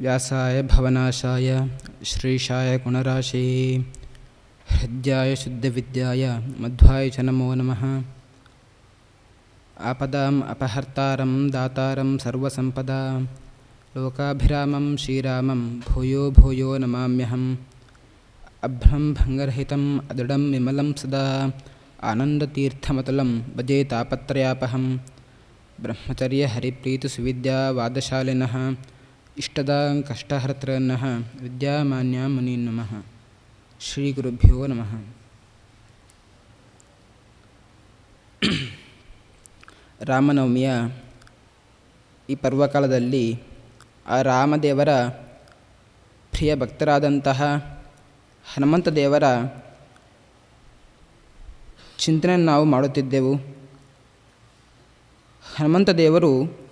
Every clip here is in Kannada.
व्यासाय भवनाशाय श्रीशाय गुणराशे हृद्याय शुद्धविद्याय मध्वाय च नमो नमः। आपदाम् अपहर्तारं दातारं सर्वसम्पदा। लोकाभिरामं श्रीरामं भूयो भूयो नमाम्यहम्। अभ्रं भङ्गरहितम् अदृढं विमलं सदा। आनन्दतीर्थमतुलं भजे तापत्रयापहं ब्रह्मचर्यहरिप्रीतिसुविद्यावादशालिनः ಇಷ್ಟದಾಂ ಕಷ್ಟಹರ್ತೃನ್ನಃ ವಿದ್ಯಾಮಾನ್ಯ ಮುನಿ ನಮಃ. ಶ್ರೀ ಗುರುಭ್ಯೋ ನಮಃ. ರಾಮನವಮಿಯ ಈ ಪರ್ವಕಾಲದಲ್ಲಿ ಆ ರಾಮದೇವರ ಪ್ರಿಯ ಭಕ್ತರಾದಂತಹ ಹನುಮಂತ ದೇವರ ಚಿಂತನೆಯನ್ನು ನಾವು ಮಾಡುತ್ತಿದ್ದೆವು. ಹನುಮಂತ ದೇವರು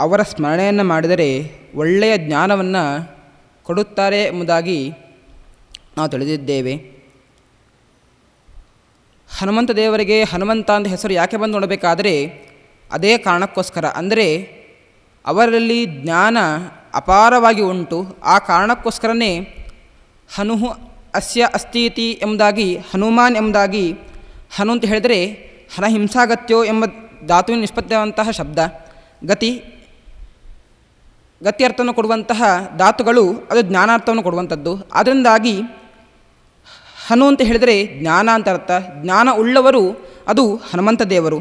ಅವರ ಸ್ಮರಣೆಯನ್ನು ಮಾಡಿದರೆ ಒಳ್ಳೆಯ ಜ್ಞಾನವನ್ನು ಕೊಡುತ್ತಾರೆ ಎಂಬುದಾಗಿ ನಾವು ತಿಳಿದಿದ್ದೇವೆ. ಹನುಮಂತ ದೇವರಿಗೆ ಹನುಮಂತ ಅಂತ ಹೆಸರು ಯಾಕೆ ಬಂದು ನೋಡಬೇಕಾದರೆ ಅದೇ ಕಾರಣಕ್ಕೋಸ್ಕರ. ಅಂದರೆ ಅವರಲ್ಲಿ ಜ್ಞಾನ ಅಪಾರವಾಗಿ ಉಂಟು. ಆ ಕಾರಣಕ್ಕೋಸ್ಕರನೇ ಹನು ಅಸ್ಯ ಅಸ್ತೀತಿ ಎಂಬುದಾಗಿ, ಹನುಮಾನ್ ಎಂಬುದಾಗಿ ಹನು ಅಂತ ಹೇಳಿದರೆ ಹನಹಿಂಸಾಗತ್ಯೋ ಎಂಬ ಧಾತುವಿನ ನಿಷ್ಪತ್ತಿಯಾದಂತಹ ಶಬ್ದ, ಗತಿ ಗತಿ ಅರ್ಥವನ್ನು ಕೊಡುವಂತಹ ಧಾತುಗಳು, ಅದು ಜ್ಞಾನಾರ್ಥವನ್ನು ಕೊಡುವಂಥದ್ದು. ಅದರಿಂದಾಗಿ ಹನು ಅಂತ ಹೇಳಿದರೆ ಜ್ಞಾನ ಅಂತ ಅರ್ಥ. ಜ್ಞಾನ ಉಳ್ಳವರು ಅದು ಹನುಮಂತ ದೇವರು.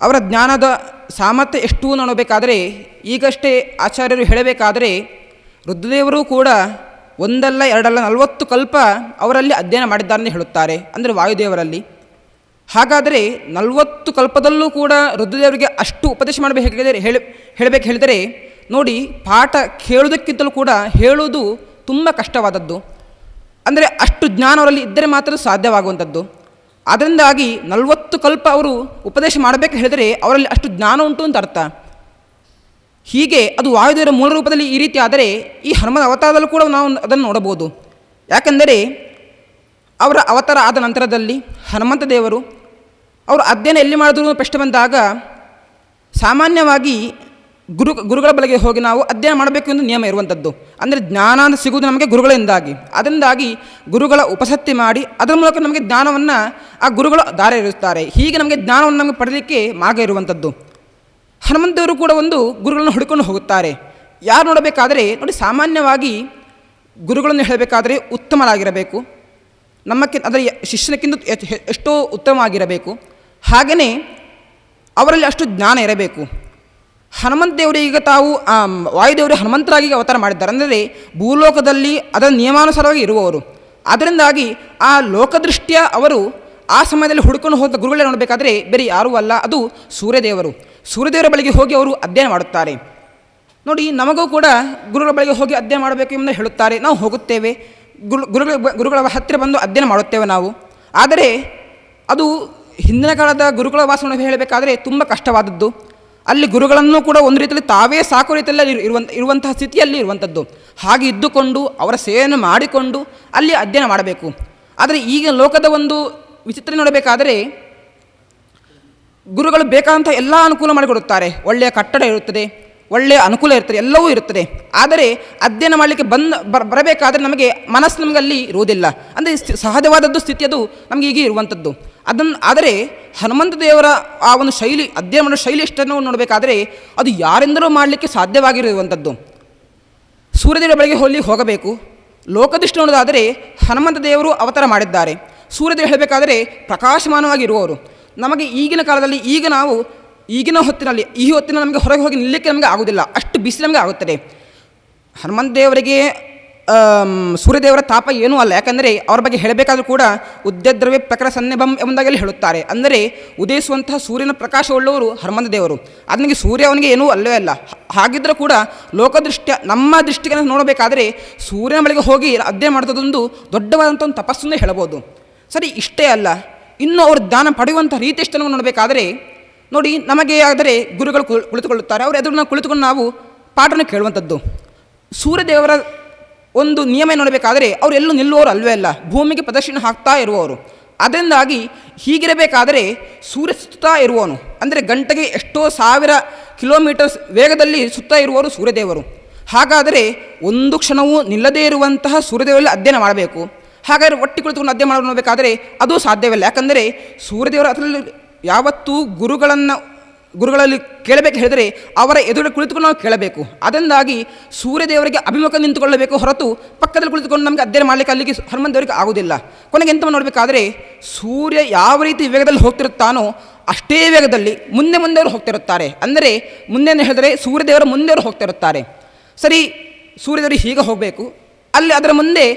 ಅವರ ಜ್ಞಾನದ ಸಾಮರ್ಥ್ಯ ಎಷ್ಟು ನೋಡಬೇಕಾದರೆ, ಈಗಷ್ಟೇ ಆಚಾರ್ಯರು ಹೇಳಬೇಕಾದರೆ ರುದ್ರದೇವರು ಕೂಡ ಒಂದಲ್ಲ ಎರಡಲ್ಲ ನಲವತ್ತು ಕಲ್ಪ ಅವರಲ್ಲಿ ಅಧ್ಯಯನ ಮಾಡಿದ್ದಾರೆ ಹೇಳುತ್ತಾರೆ. ಅಂದರೆ ವಾಯುದೇವರಲ್ಲಿ. ಹಾಗಾದರೆ ನಲವತ್ತು ಕಲ್ಪದಲ್ಲೂ ಕೂಡ ರುದ್ರದೇವರಿಗೆ ಅಷ್ಟು ಉಪದೇಶ ಮಾಡಬೇಕು ಹೇಳಿದರೆ, ಹೇಳಿ, ಹೇಳಬೇಕು ಹೇಳಿದರೆ, ನೋಡಿ ಪಾಠ ಕೇಳುವುದಕ್ಕಿಂತಲೂ ಕೂಡ ಹೇಳುವುದು ತುಂಬ ಕಷ್ಟವಾದದ್ದು. ಅಂದರೆ ಅಷ್ಟು ಜ್ಞಾನ ಅವರಲ್ಲಿ ಇದ್ದರೆ ಮಾತ್ರ ಸಾಧ್ಯವಾಗುವಂಥದ್ದು. ಅದರಿಂದಾಗಿ ನಲವತ್ತು ಕಲ್ಪ ಅವರು ಉಪದೇಶ ಮಾಡಬೇಕು ಹೇಳಿದರೆ ಅವರಲ್ಲಿ ಅಷ್ಟು ಜ್ಞಾನ ಉಂಟು ಅಂತ ಅರ್ಥ. ಹೀಗೆ ಅದು ವಾಯುದೇವರ ಮೂಲ ರೂಪದಲ್ಲಿ ಈ ರೀತಿ ಆದರೆ ಈ ಹನುಮನ ಅವತಾರದಲ್ಲೂ ಕೂಡ ನಾವು ಅದನ್ನು ನೋಡಬಹುದು. ಯಾಕೆಂದರೆ ಅವರ ಅವತಾರ ಆದ ನಂತರದಲ್ಲಿ ಹನುಮಂತ ದೇವರು ಅವರು ಅಧ್ಯಯನ ಎಲ್ಲಿ ಮಾಡಿದ್ರು ಪ್ರಶ್ನೆ ಬಂದಾಗ, ಸಾಮಾನ್ಯವಾಗಿ ಗುರು, ಗುರುಗಳ ಬಳಿಗೆ ಹೋಗಿ ನಾವು ಅಧ್ಯಯನ ಮಾಡಬೇಕು ಎಂದು ನಿಯಮ ಇರುವಂಥದ್ದು. ಅಂದರೆ ಜ್ಞಾನ ಅಂತ ಸಿಗುವುದು ನಮಗೆ ಗುರುಗಳಿಂದಾಗಿ. ಅದರಿಂದಾಗಿ ಗುರುಗಳ ಉಪಸತ್ತಿ ಮಾಡಿ ಅದರ ಮೂಲಕ ನಮಗೆ ಜ್ಞಾನವನ್ನು ಆ ಗುರುಗಳು ದಾರ ಇರುತ್ತಾರೆ ಹೀಗೆ ನಮಗೆ ಜ್ಞಾನವನ್ನು ನಮಗೆ ಪಡೆಯಲಿಕ್ಕೆ ಮಾರ್ಗ ಇರುವಂಥದ್ದು. ಹನುಮಂತವರು ಕೂಡ ಒಂದು ಗುರುಗಳನ್ನು ಹುಡುಕೊಂಡು ಹೋಗುತ್ತಾರೆ. ಯಾರು ನೋಡಬೇಕಾದರೆ, ನೋಡಿ ಸಾಮಾನ್ಯವಾಗಿ ಗುರುಗಳನ್ನು ಹೇಳಬೇಕಾದರೆ ಉತ್ತಮರಾಗಿರಬೇಕು. ನಮ್ಮಕ್ಕೆ ಅದರ ಶಿಷ್ಯನಕ್ಕಿಂತ ಎಷ್ಟೋ ಉತ್ತಮವಾಗಿರಬೇಕು. ಹಾಗೆಯೇ ಅವರಲ್ಲಿ ಅಷ್ಟು ಜ್ಞಾನ ಇರಬೇಕು. ಹನುಮಂತ ದೇವರು ಈಗ ತಾವು ವಾಯುದೇವರು ಹನುಮಂತರಾಗಿ ಅವತಾರ ಮಾಡಿದ್ದಾರೆ. ಅಂದರೆ ಭೂಲೋಕದಲ್ಲಿ ಅದರ ನಿಯಮಾನುಸಾರವಾಗಿ ಇರುವವರು. ಅದರಿಂದಾಗಿ ಆ ಲೋಕದೃಷ್ಟಿಯ ಅವರು ಆ ಸಮಯದಲ್ಲಿ ಹುಡುಕೊಂಡು ಹೋದ ಗುರುಗಳೇ ನೋಡಬೇಕಾದ್ರೆ ಬೇರೆ ಯಾರೂ ಅಲ್ಲ, ಅದು ಸೂರ್ಯದೇವರು. ಸೂರ್ಯದೇವರ ಬಳಿಗೆ ಹೋಗಿ ಅವರು ಅಧ್ಯಯನ ಮಾಡುತ್ತಾರೆ. ನೋಡಿ, ನಮಗೂ ಕೂಡ ಗುರುಗಳ ಬಳಿಗೆ ಹೋಗಿ ಅಧ್ಯಯನ ಮಾಡಬೇಕು ಎಂದು ಹೇಳುತ್ತಾರೆ. ನಾವು ಹೋಗುತ್ತೇವೆ. ಗುರು, ಗುರುಗಳ ಗುರುಗಳ ಹತ್ತಿರ ಬಂದು ಅಧ್ಯಯನ ಮಾಡುತ್ತೇವೆ ನಾವು. ಆದರೆ ಅದು ಹಿಂದಿನ ಕಾಲದ ಗುರುಗಳ ವಾಸವನ್ನು ಹೇಳಬೇಕಾದರೆ ತುಂಬ ಕಷ್ಟವಾದದ್ದು. ಅಲ್ಲಿ ಗುರುಗಳನ್ನು ಕೂಡ ಒಂದು ರೀತಿಯಲ್ಲಿ ತಾವೇ ಸಾಕು ರೀತಿಯಲ್ಲಿ ಇರುವಂಥ ಇರುವಂತಹ ಸ್ಥಿತಿಯಲ್ಲಿ ಇರುವಂಥದ್ದು ಹಾಗೆ ಇದ್ದುಕೊಂಡು, ಅವರ ಸೇವೆಯನ್ನು ಮಾಡಿಕೊಂಡು ಅಲ್ಲಿ ಅಧ್ಯಯನ ಮಾಡಬೇಕು. ಆದರೆ ಈಗ ಲೋಕದ ಒಂದು ವಿಚಿತ್ರ ನೋಡಬೇಕಾದರೆ, ಗುರುಗಳು ಬೇಕಾದಂಥ ಎಲ್ಲ ಅನುಕೂಲ ಮಾಡಿಕೊಡುತ್ತಾರೆ. ಒಳ್ಳೆಯ ಕಟ್ಟಡ ಇರುತ್ತದೆ ಒಳ್ಳೆಯ ಅನುಕೂಲ ಇರ್ತದೆ, ಎಲ್ಲವೂ ಇರುತ್ತದೆ ಆದರೆ ಅಧ್ಯಯನ ಮಾಡಲಿಕ್ಕೆ ಬಂದ ಬರಬೇಕಾದರೆ ನಮಗೆ ಮನಸ್ಸು ನಮಗಲ್ಲಿ ಇರುವುದಿಲ್ಲ. ಅಂದರೆ ಸಹಜವಾದದ್ದು ಸ್ಥಿತಿ ಅದು ನಮಗೆ ಈಗ ಇರುವಂಥದ್ದು. ಅದನ್ನು ಆದರೆ ಹನುಮಂತ ದೇವರ ಆ ಒಂದು ಶೈಲಿ, ಅಧ್ಯಯನ ಮಾಡೋ ಶೈಲಿ ಎಷ್ಟನ್ನು ನೋಡಬೇಕಾದರೆ ಅದು ಯಾರಿಂದಲೂ ಮಾಡಲಿಕ್ಕೆ ಸಾಧ್ಯವಾಗಿರುವಂಥದ್ದು. ಸೂರ್ಯದೇವರ ಬಳಿಗೆ ಹೋಲಿ ಹೋಗಬೇಕು. ಲೋಕದೃಷ್ಟಿ ನೋಡೋದಾದರೆ ಹನುಮಂತ ದೇವರು ಅವತಾರ ಮಾಡಿದ್ದಾರೆ. ಸೂರ್ಯದೇವ ಹೇಳಬೇಕಾದರೆ ಪ್ರಕಾಶಮಾನವಾಗಿರುವವರು. ನಮಗೆ ಈಗಿನ ಕಾಲದಲ್ಲಿ ಈಗ ನಾವು ಈಗಿನ ಹೊತ್ತಿನಲ್ಲಿ, ಈ ಹೊತ್ತಿನ ನಮಗೆ ಹೊರಗೆ ಹೋಗಿ ನಿಲ್ಲಕ್ಕೆ ನಮಗೆ ಆಗೋದಿಲ್ಲ ಅಷ್ಟು ಬಿಸಿ ನಮಗೆ ಆಗುತ್ತದೆ. ಹನುಮಂತ ದೇವರಿಗೆ ಸೂರ್ಯದೇವರ ತಾಪ ಏನೂ ಅಲ್ಲ. ಯಾಕಂದರೆ ಅವ್ರ ಬಗ್ಗೆ ಹೇಳಬೇಕಾದ್ರೂ ಕೂಡ ಉದ್ಯದ್ರವ್ಯ ಪ್ರಕರ ಸನ್ನೆಬಂ ಎಂಬುದಾಗಲಿ ಹೇಳುತ್ತಾರೆ. ಅಂದರೆ ಉದಯಿಸುವಂತಹ ಸೂರ್ಯನ ಪ್ರಕಾಶವುಳ್ಳವರು ಹನುಮಂತ ದೇವರು. ಅದನಿಗೆ ಸೂರ್ಯ ಅವನಿಗೆ ಏನೂ ಅಲ್ಲವೇ ಅಲ್ಲ. ಹಾಗಿದ್ದರೂ ಕೂಡ ಲೋಕದೃಷ್ಟಿಯ ನಮ್ಮ ದೃಷ್ಟಿಗೆ ನೋಡಬೇಕಾದರೆ ಸೂರ್ಯನ ಬಳಿಗೆ ಹೋಗಿ ಅಧ್ಯಯನ ಮಾಡೋದೊಂದು ದೊಡ್ಡವಾದಂಥ ಒಂದು ತಪಸ್ಸನ್ನೇ ಹೇಳಬಹುದು ಸರಿ, ಇಷ್ಟೇ ಅಲ್ಲ. ಇನ್ನು ಅವರು ದಾನ ಪಡೆಯುವಂಥ ರೀತಿ ಎಷ್ಟನ್ನು ನೋಡಬೇಕಾದರೆ ನೋಡಿ, ನಮಗೆ ಆದರೆ ಗುರುಗಳು ಕುಳಿತುಕೊಳ್ಳುತ್ತಾರೆ. ಅವರು ಎದುರು ಕುಳಿತುಕೊಂಡು ನಾವು ಪಾಠನ ಕೇಳುವಂಥದ್ದು. ಸೂರ್ಯದೇವರ ಒಂದು ನಿಯಮ ನೋಡಬೇಕಾದರೆ ಅವರು ಎಲ್ಲೂ ನಿಲ್ಲುವವರು ಅಲ್ವೇ ಅಲ್ಲ. ಭೂಮಿಗೆ ಪ್ರದರ್ಶನ ಹಾಕ್ತಾ ಇರುವವರು. ಅದರಿಂದಾಗಿ ಹೀಗಿರಬೇಕಾದರೆ ಸೂರ್ಯ ಸುತ್ತಾ ಇರುವವನು. ಅಂದರೆ ಗಂಟೆಗೆ ಎಷ್ಟೋ ಸಾವಿರ ಕಿಲೋಮೀಟರ್ಸ್ ವೇಗದಲ್ಲಿ ಸುತ್ತ ಇರುವವರು ಸೂರ್ಯದೇವರು. ಹಾಗಾದರೆ ಒಂದು ಕ್ಷಣವೂ ನಿಲ್ಲದೇ ಇರುವಂತಹ ಸೂರ್ಯದೇವರಲ್ಲಿ ಅಧ್ಯಯನ ಮಾಡಬೇಕು. ಹಾಗಾದರೆ ಒಟ್ಟಿ ಕುಳಿತುಕೊಂಡು ಅಧ್ಯಯನ ಮಾಡಬೇಕಾದರೆ ಅದು ಸಾಧ್ಯವಿಲ್ಲ ಯಾಕಂದರೆ ಸೂರ್ಯದೇವರು ಅದರಲ್ಲಿ ಯಾವತ್ತೂ ಗುರುಗಳನ್ನು, ಗುರುಗಳಲ್ಲಿ ಕೇಳಬೇಕು ಹೇಳಿದರೆ ಅವರ ಎದುರು ಕುಳಿತುಕೊಂಡು ನಾವು ಕೇಳಬೇಕು. ಅದರಿಂದಾಗಿ ಸೂರ್ಯದೇವರಿಗೆ ಅಭಿಮುಖ ನಿಂತುಕೊಳ್ಳಬೇಕು ಹೊರತು ಪಕ್ಕದಲ್ಲಿ ಕುಳಿತುಕೊಂಡು ನಮಗೆ ಅಧ್ಯಯನ ಮಾಡಲಿಕ್ಕೆ ಅಲ್ಲಿಗೆ ಹನುಮಂತ ದೇವರಿಗೆ ಆಗುವುದಿಲ್ಲ. ಕೊನೆಗೆ ಎಂತ ನೋಡಬೇಕಾದ್ರೆ ಸೂರ್ಯ ಯಾವ ರೀತಿ ವೇಗದಲ್ಲಿ ಹೋಗ್ತಿರುತ್ತಾನೋ ಅಷ್ಟೇ ವೇಗದಲ್ಲಿ ಮುಂದೆ ಮುಂದೆ ಅವರು ಹೋಗ್ತಿರುತ್ತಾರೆ. ಅಂದರೆ ಮುಂದೆ ಹೇಳಿದರೆ ಸೂರ್ಯದೇವರ ಮುಂದೆ ಅವರು ಹೋಗ್ತಿರುತ್ತಾರೆ. ಸರಿ, ಸೂರ್ಯದೇವರು ಹೀಗೆ ಹೋಗಬೇಕು. ಅಲ್ಲಿ ಅದರ ಮುಂದೆ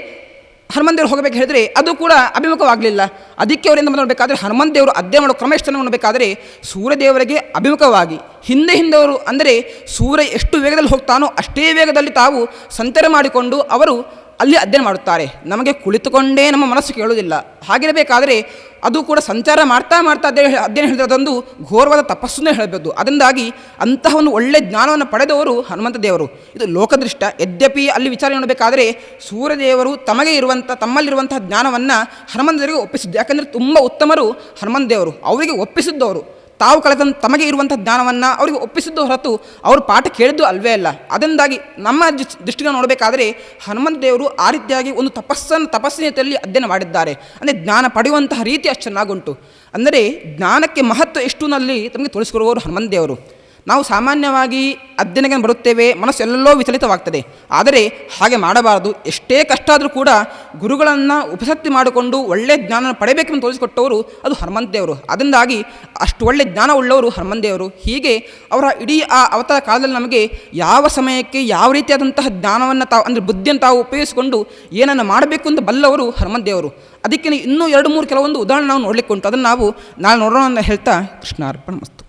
ಹನುಮಂತ ದೇವರು ಹೋಗಬೇಕು ಹೇಳಿದರೆ ಅದು ಕೂಡ ಅಭಿಮುಖವಾಗಲಿಲ್ಲ. ಅದಕ್ಕೆ ಅವರಿಂದ ನೋಡಬೇಕಾದ್ರೆ ಹನುಮಂತ ದೇವರು ಅಧ್ಯಯನ ಮಾಡೋ ಕ್ರಮ ಎಷ್ಟು ನೋಡಬೇಕಾದ್ರೆ ಸೂರ್ಯದೇವರಿಗೆ ಅಭಿಮುಖವಾಗಿ ಹಿಂದೆ ಹಿಂದವರು ಅಂದರೆ ಸೂರ್ಯ ಎಷ್ಟು ವೇಗದಲ್ಲಿ ಹೋಗ್ತಾನೋ ಅಷ್ಟೇ ವೇಗದಲ್ಲಿ ತಾವು ಸಂಚಾರ ಮಾಡಿಕೊಂಡು ಅವರು ಅಲ್ಲಿ ಅಧ್ಯಯನ ಮಾಡುತ್ತಾರೆ. ನಮಗೆ ಕುಳಿತುಕೊಂಡೇ ನಮ್ಮ ಮನಸ್ಸು ಕೇಳುವುದಿಲ್ಲ. ಹಾಗಿರಬೇಕಾದರೆ ಅದು ಕೂಡ ಸಂಚಾರ ಮಾಡ್ತಾ ಮಾಡ್ತಾ ಅಧ್ಯಯನ ಅಧ್ಯಯನ ಹೇಳಿದ್ರದೊಂದು ಘೋರವಾದ ತಪಸ್ಸನ್ನೇ ಹೇಳಬೇಕು ಅದರಿಂದಾಗಿ ಅಂತಹ ಒಂದು ಒಳ್ಳೆಯ ಜ್ಞಾನವನ್ನು ಪಡೆದವರು ಹನುಮಂತ ದೇವರು. ಇದು ಲೋಕದೃಷ್ಟ. ಯದ್ಯಪಿ ಅಲ್ಲಿ ವಿಚಾರ ನೋಡಬೇಕಾದರೆ ಸೂರ್ಯದೇವರು ತಮಗೆ ಇರುವಂಥ, ತಮ್ಮಲ್ಲಿರುವಂತಹ ಜ್ಞಾನವನ್ನು ಹನುಮಂತ ದೇವರಿಗೆ ಒಪ್ಪಿಸಿದ್ದು. ಯಾಕಂದರೆ ತುಂಬ ಉತ್ತಮರು ಹನುಮಂತ ದೇವರು, ಅವರಿಗೆ ಒಪ್ಪಿಸಿದ್ದವರು. ತಾವು ಕಳೆದ ತಮಗೆ ಇರುವಂಥ ಜ್ಞಾನವನ್ನು ಅವರಿಗೆ ಒಪ್ಪಿಸಿದ್ದು ಹೊರತು ಅವರು ಪಾಠ ಕೇಳಿದ್ದು ಅಲ್ವೇ ಅಲ್ಲ. ಅದರಿಂದಾಗಿ ನಮ್ಮ ದೃಷ್ಟಿ- ದೃಷ್ಟಿಗೆ ನೋಡಬೇಕಾದರೆ ಹನುಮಂತ ದೇವರು ಆ ರೀತಿಯಾಗಿ ಒಂದು ತಪಸ್ಸನ್ನು ತಪಸ್ಸಿನಲ್ಲಿ ಅಧ್ಯಯನ ಮಾಡಿದ್ದಾರೆ. ಅಂದರೆ ಜ್ಞಾನ ಪಡೆಯುವಂತಹ ರೀತಿ ಅಷ್ಟು ಚೆನ್ನಾಗುಂಟು ಅಂದರೆ ಜ್ಞಾನಕ್ಕೆ ಮಹತ್ವ ಎಷ್ಟುನಲ್ಲಿ ತಮಗೆ ತೋರಿಸಿಕೊಡುವವರು ಹನುಮಂತ ದೇವರು. ನಾವು ಸಾಮಾನ್ಯವಾಗಿ ಅಧ್ಯಯನಕ್ಕೆ ಬರುತ್ತೇವೆ, ಮನಸ್ಸು ಎಲ್ಲೋ ವಿಚಲಿತವಾಗ್ತದೆ. ಆದರೆ ಹಾಗೆ ಮಾಡಬಾರದು. ಎಷ್ಟೇ ಕಷ್ಟ ಆದರೂ ಕೂಡ ಗುರುಗಳನ್ನು ಉಪಸಕ್ತಿ ಮಾಡಿಕೊಂಡು ಒಳ್ಳೆಯ ಜ್ಞಾನ ಪಡೆಯಬೇಕೆಂದು ತೋರಿಸಿಕೊಟ್ಟವರು ಅದು ಹನುಮಂತೇವರು ಅದರಿಂದಾಗಿ ಅಷ್ಟು ಒಳ್ಳೆಯ ಜ್ಞಾನ ಉಳ್ಳವರು ಹನುಮಂತೇವರು ಹೀಗೆ ಅವರ ಇಡೀ ಆ ಅವತಾರ ಕಾಲದಲ್ಲಿ ನಮಗೆ ಯಾವ ಸಮಯಕ್ಕೆ ಯಾವ ರೀತಿಯಾದಂತಹ ಜ್ಞಾನವನ್ನು ತಾವು, ಅಂದರೆ ಬುದ್ಧಿಯನ್ನು ತಾವು ಉಪಯೋಗಿಸಿಕೊಂಡು ಏನನ್ನು ಮಾಡಬೇಕು ಅಂತ ಬಲ್ಲವರು ಹನುಮಂತೇವರು ಅದಕ್ಕೆ ಇನ್ನೂ ಎರಡು ಮೂರು ಕೆಲವೊಂದು ಉದಾಹರಣೆ ನಾವು ನೋಡಲಿಕ್ಕೆ ಉಂಟು. ಅದನ್ನು ನಾವು ನಾಳೆ ನೋಡೋಣ ಅಂತ ಹೇಳ್ತಾ ಕೃಷ್ಣಾರ್ಪಣ ಮಸ್ತು.